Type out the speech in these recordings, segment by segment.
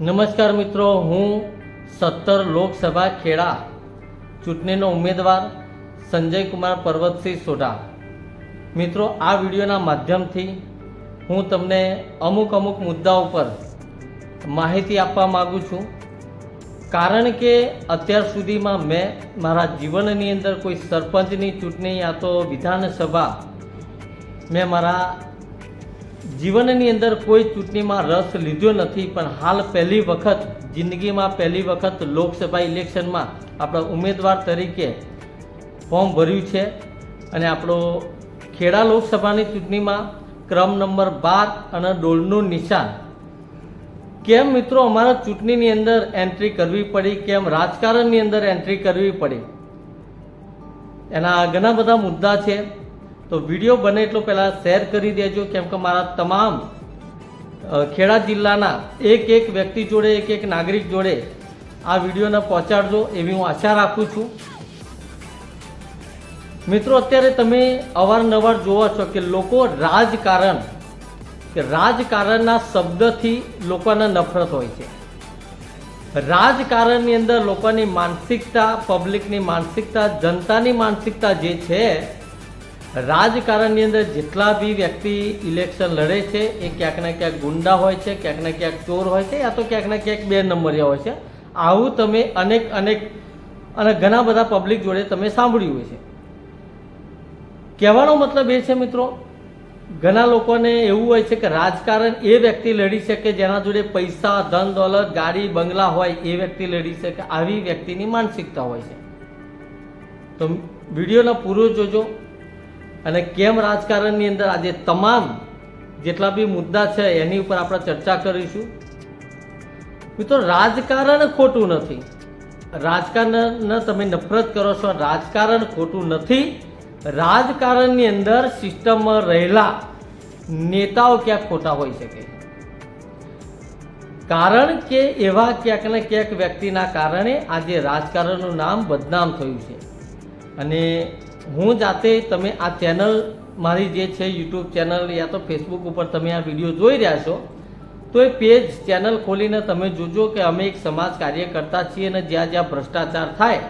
નમસ્કાર મિત્રો, હું સત્તર લોકસભા ખેડા ચૂંટણીનો ઉમેદવાર સંજય કુમાર પર્વતસિંહ સોઢા. મિત્રો, આ વિડીયોના માધ્યમથી હું તમને અમુક અમુક મુદ્દા ઉપર માહિતી આપવા માગું છું. કારણ કે અત્યાર સુધીમાં મેં મારા જીવનની અંદર કોઈ સરપંચની ચૂંટણી યા તો વિધાનસભા મેં મારા જીવનની અંદર કોઈ ચૂંટણીમાં રસ લીધો નથી, પણ હાલ પહેલી વખત, જિંદગીમાં પહેલી વખત લોકસભા ઇલેક્શનમાં આપણા ઉમેદવાર તરીકે ફોર્મ ભર્યું છે અને આપણો ખેડા લોકસભાની ચૂંટણીમાં ક્રમ નંબર બાર અને ડોલનું નિશાન. કેમ મિત્રો અમારા ચૂંટણીની અંદર એન્ટ્રી કરવી પડી? કેમ રાજકારણની અંદર એન્ટ્રી કરવી પડી? એના ઘણા બધા મુદ્દા છે. તો વીડિયો બને એટલો પહેલાં શેર કરી દેજો, કેમ કે મારા તમામ ખેડા જિલ્લાના એક એક વ્યક્તિ જોડે, એક એક નાગરિક જોડે આ વિડીયોને પહોંચાડજો એવી હું આશા રાખું છું. મિત્રો, અત્યારે તમે અવારનવાર જોવો છો કે લોકો રાજકારણ, કે રાજકારણના શબ્દથી લોકોને નફરત હોય છે. રાજકારણની અંદર લોકોની માનસિકતા, પબ્લિકની માનસિકતા, જનતાની માનસિકતા જે છે રાજકારણની અંદર જેટલા બી વ્યક્તિ ઇલેક્શન લડે છે, એ ક્યાંક ને ક્યાંક ગુંડા હોય છે, ક્યાંક ને ક્યાંક ચોર હોય છે, યા તો ક્યાંક ને ક્યાંક બે નંબરિયા હોય છે. આવું તમે અનેક અનેક, અને ઘણા બધા પબ્લિક જોડે તમે સાંભળ્યું હોય છે કહેવાનો મતલબ એ છે મિત્રો, ઘણા લોકોને એવું હોય છે કે રાજકારણ એ વ્યક્તિ લડી શકે જેના જોડે પૈસા, ધન, દોલત, ગાડી, બંગલા હોય, એ વ્યક્તિ લડી શકે, આવી વ્યક્તિની માનસિકતા હોય છે. તો વિડીયોના પૂરો જોજો. અને કેમ રાજકારણની અંદર આજે તમામ જેટલા બી મુદ્દા છે એની ઉપર આપણે ચર્ચા કરીશું. મિત્રો, રાજકારણ ખોટું નથી. રાજકારણ તમે નફરત કરો છો, રાજકારણ ખોટું નથી. રાજકારણની અંદર સિસ્ટમમાં રહેલા નેતાઓ ક્યાંક ખોટા હોઈ શકે કારણ કે એવા ક્યાંક ને ક્યાંક વ્યક્તિના કારણે આજે રાજકારણનું નામ બદનામ થયું છે. અને હું જાતે તમે આ ચેનલ મારી જે છે યુટ્યુબ ચેનલ યા તો ફેસબુક ઉપર તમે આ વીડિયો જોઈ રહ્યા છો, તો એ પેજ ચેનલ ખોલીને તમે જોજો કે અમે એક સમાજ કાર્ય કરતા છીએ અને જ્યાં જ્યાં ભ્રષ્ટાચાર થાય,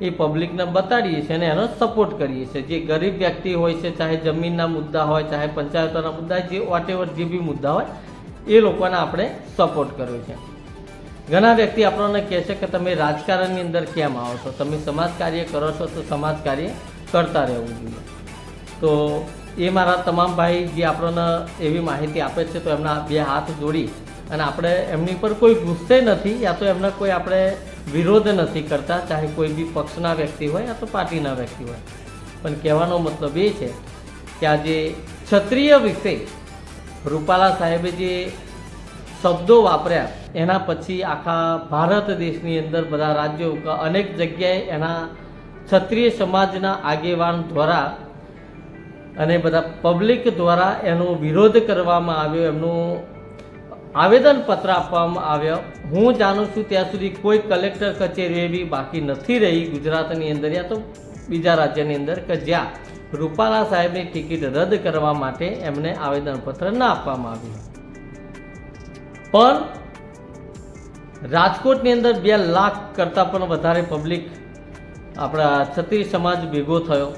એ પબ્લિકને બતાડીએ છીએ અને એનો સપોર્ટ કરીએ છીએ. જે ગરીબ વ્યક્તિ હોય છે, ચાહે જમીનના મુદ્દા હોય, ચાહે પંચાયતોના મુદ્દા, જે વોટેવર જે બી મુદ્દા હોય, એ લોકોને આપણે સપોર્ટ કર્યો છે. ઘણા વ્યક્તિ આપણને કહે છે કે તમે રાજકારણની અંદર કેમ આવો છો? તમે સમાજ કાર્ય કરો છો તો સમાજ કાર્ય કરતા રહેવું જોઈએ. તો એ મારા તમામ ભાઈ જે આપણને એવી માહિતી આપે છે, તો એમના બે હાથ જોડી અને આપણે એમની પર કોઈ ગુસ્સે નથી યા તો એમને કોઈ આપણે વિરોધ નથી કરતા, ચાહે કોઈ બી પક્ષના વ્યક્તિ હોય યા તો પાર્ટીના વ્યક્તિ હોય. પણ કહેવાનો મતલબ એ છે કે આજે ક્ષત્રિય વિશે રૂપાલા સાહેબે જે શબ્દો વાપર્યા, એના પછી આખા ભારત દેશની અંદર બધા રાજ્યો અનેક જગ્યાએ એના ક્ષત્રિય સમાજના આગેવાન દ્વારા અને બધા પબ્લિક દ્વારા એનો વિરોધ કરવામાં આવ્યો, એમનું આવેદનપત્ર આપવામાં આવ્યો. હું જાણું છું ત્યાં સુધી કોઈ કલેક્ટર કચેરી એવી બાકી નથી રહી ગુજરાતની અંદર યા તો બીજા રાજ્યની અંદર કે જ્યાં રૂપાલા સાહેબની ટિકિટ રદ કરવા માટે એમને આવેદનપત્ર ના આપવામાં આવ્યું. પણ રાજકોટની અંદર બે લાખ કરતાં પણ વધારે પબ્લિક આપણા ક્ષત્રિય સમાજ ભેગો થયો.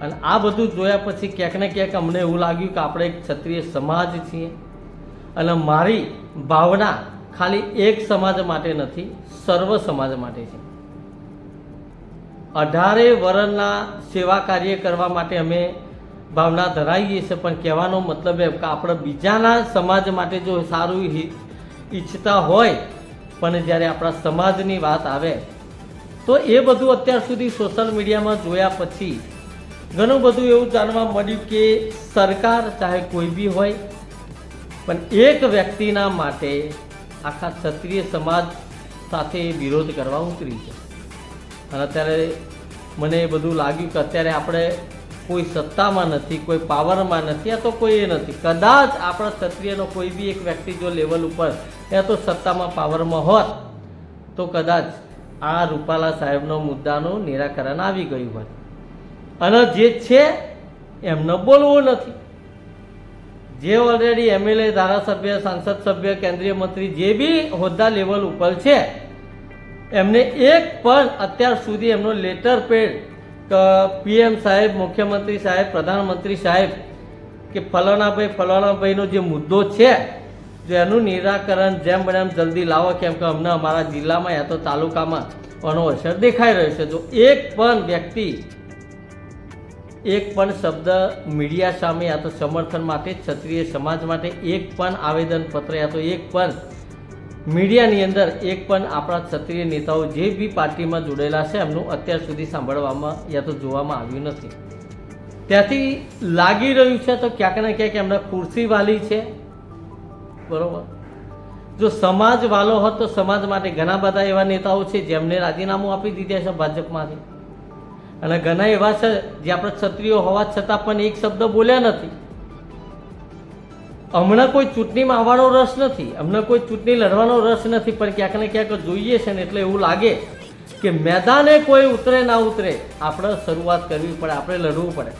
અને આ બધું જોયા પછી ક્યાંક ને ક્યાંક અમને એવું લાગ્યું કે આપણે એક ક્ષત્રિય સમાજ છીએ. અને મારી ભાવના ખાલી એક સમાજ માટે નથી, સર્વ સમાજ માટે છે. અઢારે વર્ણના સેવા કાર્ય કરવા માટે અમે ભાવના ધરાવીએ છીએ, પણ કહેવાનો મતલબ એમ કે આપણે બીજાના સમાજ માટે જો સારું ઈચ્છતા હોય, પણ જ્યારે આપણા સમાજની વાત આવે તો એ બધું અત્યાર સુધી સોશિયલ મીડિયામાં જોયા પછી ઘણું બધું એવું જાણવા મળ્યું કે સરકાર ચાહે કોઈ બી હોય, પણ એક વ્યક્તિના માટે આખા ક્ષત્રિય સમાજ સાથે વિરોધ કરવા ઉતરી છે. અને અત્યારે મને એ બધું લાગ્યું કે અત્યારે આપણે કોઈ સત્તામાં નથી, કોઈ પાવરમાં નથી, આ તો કોઈ એ નથી. કદાચ આપણા ક્ષત્રિયનો કોઈ બી એક વ્યક્તિ જો લેવલ ઉપર યા તો સત્તામાં પાવરમાં હોત, તો કદાચ આ રૂપાલા સાહેબનો મુદ્દાનું નિરાકરણ આવી ગયું હોત અને જે છે, એમને બોલવું નથી. જે ઓલરેડી એમએલએ ધારાસભ્ય, સાંસદ સભ્ય, કેન્દ્રીય મંત્રી જે બી હોદ્દા લેવલ ઉપર છે, એમને એક પણ અત્યાર સુધી એમનો લેટર પેડ પીએમ સાહેબ, મુખ્યમંત્રી સાહેબ, પ્રધાનમંત્રી સાહેબ કે ફલાણાભાઈ ફલાણાભાઈનો જે મુદ્દો છે જો એનું નિરાકરણ જેમ બને એમ જલ્દી લાવો, કેમ કે અમને અમારા જિલ્લામાં યા તો તાલુકામાં આનો અસર દેખાઈ રહ્યો છે. જો એક પણ વ્યક્તિ, એક પણ શબ્દ મીડિયા સામે યા તો સમર્થન માટે, ક્ષત્રિય સમાજ માટે, એક પણ આવેદનપત્ર યા તો એક પણ મીડિયાની અંદર, એક પણ આપણા ક્ષત્રિય નેતાઓ જે બી પાર્ટીમાં જોડેલા છે, એમનું અત્યાર સુધી સાંભળવામાં યા તો જોવામાં આવ્યું નથી. ત્યાંથી લાગી રહ્યું છે તો ક્યાંક ને ક્યાંક એમને ખુરશીવાલી છે. બરોબર? જો સમાજ વાલો હોત તો સમાજ માટે ઘણા બધા એવા નેતાઓ છે જેમને રાજીનામું આપી દીધા છે ભાજપમાંથી. અને ઘણા એવા છે જે આપણે ક્ષત્રિયો હોવા છતાં પણ એક શબ્દ બોલ્યા નથી. હમણાં કોઈ ચૂંટણીમાં આવવાનો રસ નથી, હમણાં કોઈ ચૂંટણી લડવાનો રસ નથી, પણ ક્યાંક ને ક્યાંક જોઈએ છે ને એટલે એવું લાગે કે મેદાને કોઈ ઉતરે ના ઉતરે, આપણે શરૂઆત કરવી પડે, આપણે લડવું પડે.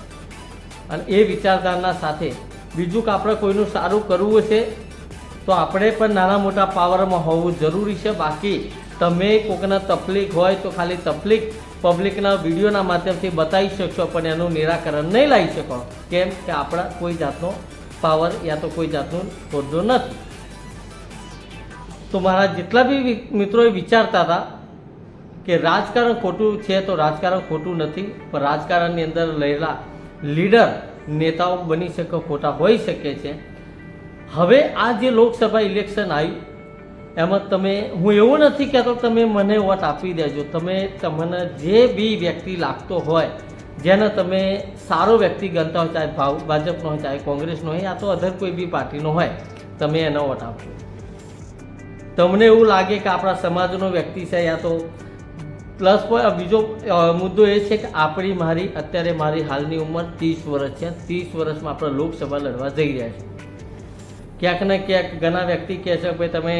અને એ વિચારધારણા સાથે બીજું કે આપણે કોઈનું સારું કરવું છે તો આપણે પણ નાના મોટા પાવરમાં હોવું જરૂરી છે. બાકી તમે કોઈકના તકલીફ હોય તો ખાલી તકલીફ પબ્લિકના વિડીયોના માધ્યમથી બતાવી શકશો, પણ એનું નિરાકરણ નહીં લાવી શકો. કેમ કે આપણા કોઈ જાતનો પાવર યા તો કોઈ જાતનું હોદ્દો નથી. તો મારા જેટલા બી મિત્રોએ વિચારતા હતા કે રાજકારણ ખોટું છે તો રાજકારણ ખોટું નથી, પણ રાજકારણની અંદર રહેલા લીડર નેતાઓ બની શકે, ખોટા હોઈ શકે છે. હવે આ જે લોકસભા ઇલેક્શન આવ્યું એમાં તમે, હું એવું નથી કહેતો તમે મને વોટ આપી દેજો. તમે, તમને જે બી વ્યક્તિ લાગતો હોય, જેને તમે સારો વ્યક્તિ ગણતા હોય, ચાહે ભાવ, ભાજપનો હોય, ચાહે કોંગ્રેસનો હોય, યા તો અધર કોઈ બી પાર્ટીનો હોય, તમે એને વોટ આપજો તમને એવું લાગે કે આપણા સમાજનો વ્યક્તિ છે, યા તો પ્લસ બીજો મુદ્દો એ છે કે આપણી મારી, અત્યારે મારી હાલની ઉંમર ત્રીસ વર્ષ છે. ત્રીસ વર્ષમાં આપણે લોકસભા લડવા જઈ રહ્યા છીએ ક્યાંક ને ક્યાંક ઘણા વ્યક્તિ કહે છે ભાઈ તમે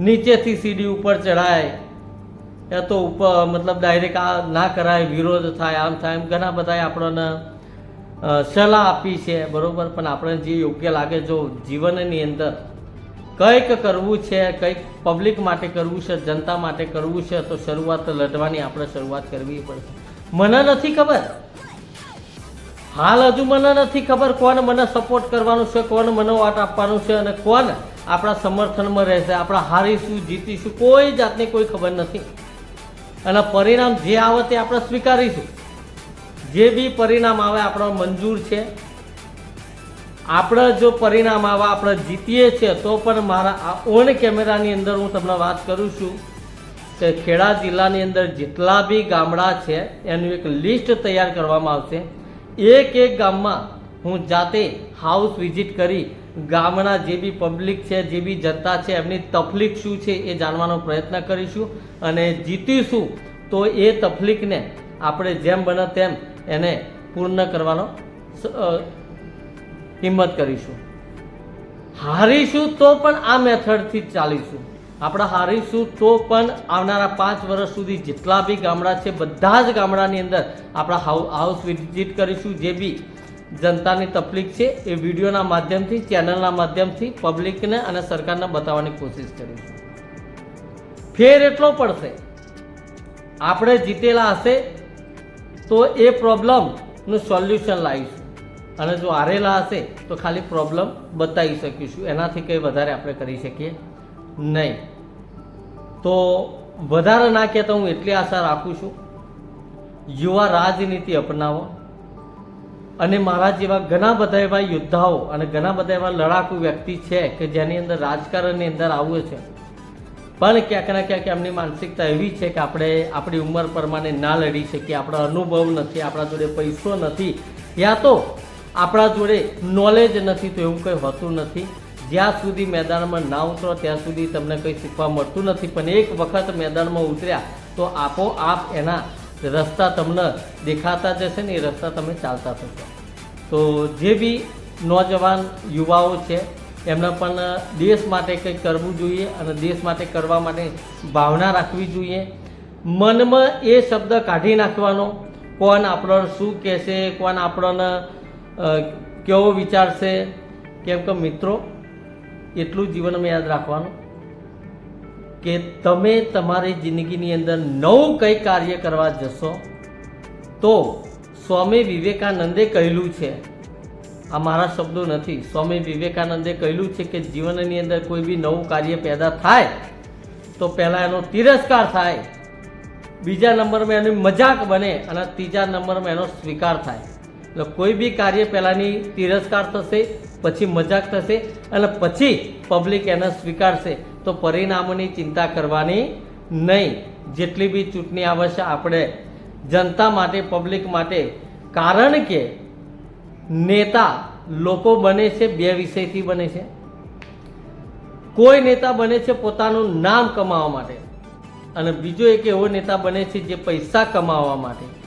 નીચેથી સીડી ઉપર ચડાય યા તો ઉપર મતલબ ડાયરેક્ટ આ ના કરાય, વિરોધ થાય, આમ થાય, એમ ઘણા બધાએ આપણને સલાહ આપી છે, બરાબર? પણ આપણે જે યોગ્ય લાગે, જો જીવનની અંદર કંઈક કરવું છે, કંઈક પબ્લિક માટે કરવું છે, જનતા માટે કરવું છે, તો શરૂઆત લડવાની આપણે શરૂઆત કરવી પડશે. મને નથી ખબર. હાલ હજુ મને નથી ખબર કોણ મને સપોર્ટ કરવાનું છે, કોણ મને વાટ આપવાનું છે અને કોણ આપણા સમર્થનમાં રહેશે. આપણે હારીશું, જીતીશું, કોઈ જાતની કોઈ ખબર નથી. અને પરિણામ જે આવે તે આપણે સ્વીકારીશું. જે બી પરિણામ આવે આપણો મંજૂર છે. આપણે જો પરિણામ આવે, આપણે જીતીએ છીએ તો પણ મારા આ ઓન કેમેરાની અંદર હું તમને વાત કરું છું કે ખેડા જિલ્લાની અંદર જેટલા બી ગામડા છે, એનું એક લિસ્ટ તૈયાર કરવામાં આવશે. એક એક ગામમાં હું જાતે હાઉસ વિઝિટ કરી ગામના જે બી પબ્લિક છે, જે બી જનતા છે, એમની તકલીફ શું છે એ જાણવાનો પ્રયત્ન કરીશું અને જીતીશું તો એ તકલીફને આપણે જેમ બને તેમ એને પૂર્ણ કરવાનો હિંમત કરીશું. હારીશું તો પણ આ મેથડથી ચાલીશું. આપણે હારીશું તો પણ આવનારા પાંચ વર્ષ સુધી જેટલા બી ગામડા છે, બધા જ ગામડાની અંદર આપણા હાઉ, હાઉસ વિઝિટ કરીશું. જે બી જનતાની તકલીફ છે, એ વિડીયોના માધ્યમથી, ચેનલના માધ્યમથી, પબ્લિકને અને સરકારને બતાવવાની કોશિશ કરીશું. ફેર એટલો પડશે. આપણે જીતેલા હશે, તો એ પ્રોબ્લેમનું સોલ્યુશન લાવીશું. અને જો હારેલા હશે, તો ખાલી પ્રોબ્લેમ બતાવી શકીશું. એનાથી કંઈ વધારે આપણે કરી શકીએ નહીં. તો વધારે ના કહેતા હું એટલી આશા રાખું છું. યુવા રાજનીતિ અપનાવો અને મારા જેવા ઘણા બધા એવા યોદ્ધાઓ અને ઘણા બધા એવા લડાકુ વ્યક્તિ છે કે જેની અંદર રાજકારણની અંદર આવવું છે. પણ ક્યાંક ને ક્યાંક એમની માનસિકતા એવી છે કે આપણે આપણી ઉંમર પ્રમાણે ના લડી શકીએ, આપણો અનુભવ નથી, આપણા જોડે પૈસો નથી. યા તો આપણા જોડે નોલેજ નથી તો એવું કંઈ હોતું નથી. જ્યાં સુધી મેદાનમાં ના ઉતરો, ત્યાં સુધી તમને કંઈ શીખવા મળતું નથી. પણ એક વખત મેદાનમાં ઉતર્યા, તો આપોઆપ એના રસ્તા તમને દેખાતા જશે ને એ રસ્તા તમે ચાલતા થશો તો જે બી નોજવાન યુવાઓ છે, એમને પણ દેશ માટે કંઈક કરવું જોઈએ અને દેશ માટે કરવા માટે ભાવના રાખવી જોઈએ. મનમાં એ શબ્દ કાઢી નાખવાનો, કોણ આપણને શું કહેશે, કોણ આપણને કેવો વિચારશે. કેમ કે મિત્રો એટલું જીવનમાં યાદ રાખવાનું કે તમે તમારી જિંદગીની અંદર નવું કંઈ કાર્ય કરવા જશો, તો સ્વામી વિવેકાનંદે કહેલું છે, આ મારા શબ્દો નથી, સ્વામી વિવેકાનંદે કહેલું છે કે જીવનની અંદર કોઈ બી નવું કાર્ય પેદા થાય, તો પહેલાં એનો તિરસ્કાર થાય, બીજા નંબરમાં એની મજાક બને અને ત્રીજા નંબરમાં એનો સ્વીકાર થાય. એટલે કોઈ બી કાર્ય પહેલાંની તિરસ્કાર થશે પછી મજાક થશે અને પછી પબ્લિક એને સ્વીકારશે. તો પરિણામોની ચિંતા કરવાની નહીં. જેટલી બી ચૂંટણી આવશે આપણે જનતા માટે પબ્લિક માટે, કારણ કે નેતા લોકો બને છે બે વિષયથી બને છે. કોઈ નેતા બને છે પોતાનું નામ કમાવા માટે અને બીજો એક એવો નેતા બને છે જે પૈસા કમાવા માટે.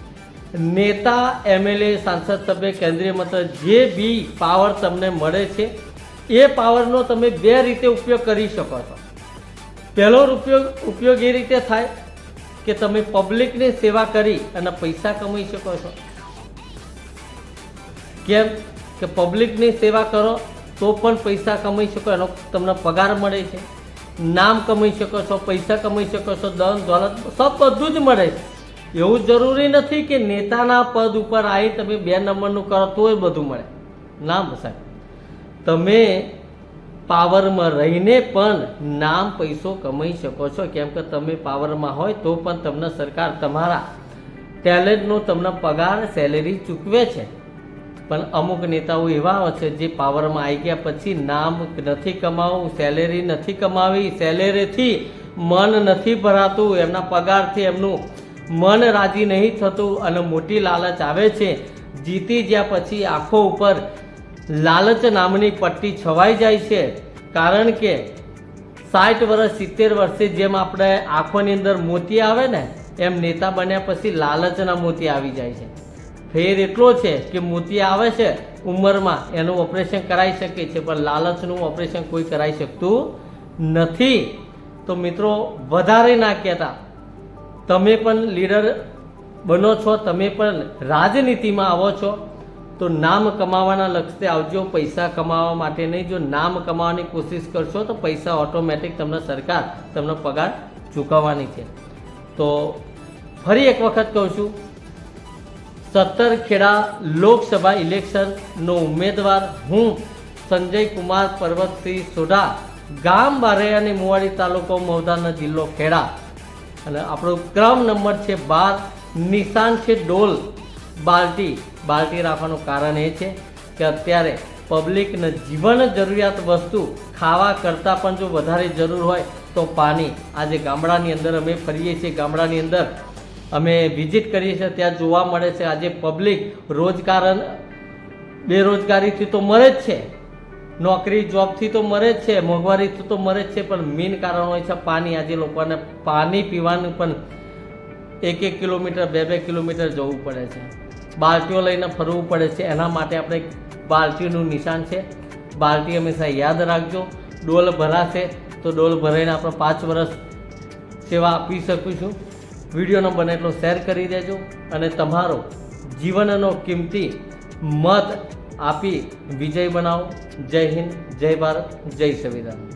નેતા એમએલએ સાંસદ, સભ્ય, કેન્દ્રીય મંત્રી, જે બી પાવર તમને મળે છે, એ પાવરનો તમે બે રીતે ઉપયોગ કરી શકો છો. પહેલો ઉપયોગ ઉપયોગ એ રીતે થાય કે તમે પબ્લિકની સેવા કરી અને પૈસા કમાઈ શકો છો. કેમ કે પબ્લિકની સેવા કરો તો પણ પૈસા કમાઈ શકો, એનો તમને પગાર મળે છે. નામ કમાઈ શકો છો, પૈસા કમાઈ શકો છો, ધન, દોલત, સબ બધું જ મળે છે. એવું જરૂરી નથી કે નેતાના પદ ઉપર આવી તમે બે નંબરનું કરો, તોય બધું મળે. ના સાહેબ તમે પાવરમાં રહીને પણ નામ પૈસો કમાઈ શકો છો. કેમ કે તમે પાવરમાં હોય તો પણ તમને સરકાર તમારા ટેલેન્ટનો તમને પગાર સેલેરી ચૂકવે છે. પણ અમુક નેતાઓ એવા છે જે પાવરમાં આવી ગયા પછી નામ નથી કમાવું સેલેરી નથી કમાવી સેલેરીથી મન નથી ભરાતું, એમના પગારથી એમનું મન રાજી નહીં થતું અને મોટી લાલચ આવે છે. જીતી જ્યાં પછી આંખો ઉપર લાલચ નામની પટ્ટી છવાઈ જાય છે. કારણ કે સાઠ વર્ષ, સિત્તેર વર્ષે જેમ આપણે આંખોની અંદર મોતી આવે ને, એમ નેતા બન્યા પછી લાલચના મોતી આવી જાય છે. ફેર એટલો છે કે મોતી આવે છે ઉંમરમાં, એનું ઓપરેશન કરાવી શકે છે, પણ લાલચનું ઓપરેશન કોઈ કરાવી શકતું નથી. તો મિત્રો, વધારે ના કહેતા તમે પણ લીડર બનો છો, તમે પણ રાજનીતિમાં આવો છો, તો નામ કમાવાના લક્ષ્યે આવજો, પૈસા કમાવા માટે નહીં. જો નામ કમાવાની કોશિશ કરશો, તો પૈસા ઓટોમેટિક તમને સરકાર તમને પગાર ચૂકવવાની છે. તો ફરી એક વખત કહું છું સત્તર ખેડા લોકસભા ઇલેક્શનનો ઉમેદવાર હું, સંજય કુમાર પર્વતસિંહ સોઢા, ગામ બારે અને મુવાડી તાલુકો મૌદાનો જિલ્લો ખેડા. અને આપણો ક્રમ નંબર છે બાર, નિશાન છે ડોલ. બાલ્ટી બાલ્ટી રાખવાનું કારણ એ છે કે અત્યારે પબ્લિકને જીવન જરૂરિયાત વસ્તુ ખાવા કરતાં પણ જો વધારે જરૂર હોય તો પાણી. આજે ગામડાની અંદર અમે ફરીએ છીએ. ગામડાની અંદર અમે વિઝિટ કરીએ છીએ. ત્યાં જોવા મળે છે. આજે પબ્લિક રોજગાર, બેરોજગારીથી તો મળે જ છે. નોકરી જોબથી તો મરે જ છે મોંઘવારીથી તો મરે જ છે, પણ મેઇન કારણ હોય છે પાણી. આજે લોકોને પાણી પીવાનું પણ એક એક કિલોમીટર, બે બે કિલોમીટર જવું પડે છે. બાલટીઓ લઈને ફરવું પડે છે. એના માટે આપણે બાલટીનું નિશાન છે. બાલટી હંમેશા યાદ રાખજો. ડોલ ભરાશે તો ડોલ ભરાઈને આપણે પાંચ વર્ષ સેવા આપી શકીશું. વિડીયોનો બને એટલો શેર કરી દેજો. અને તમારો જીવનનો કિંમતી મત આપી વિજય બનાવો. જય હિન્દ જય ભારત જય સંવિધાન.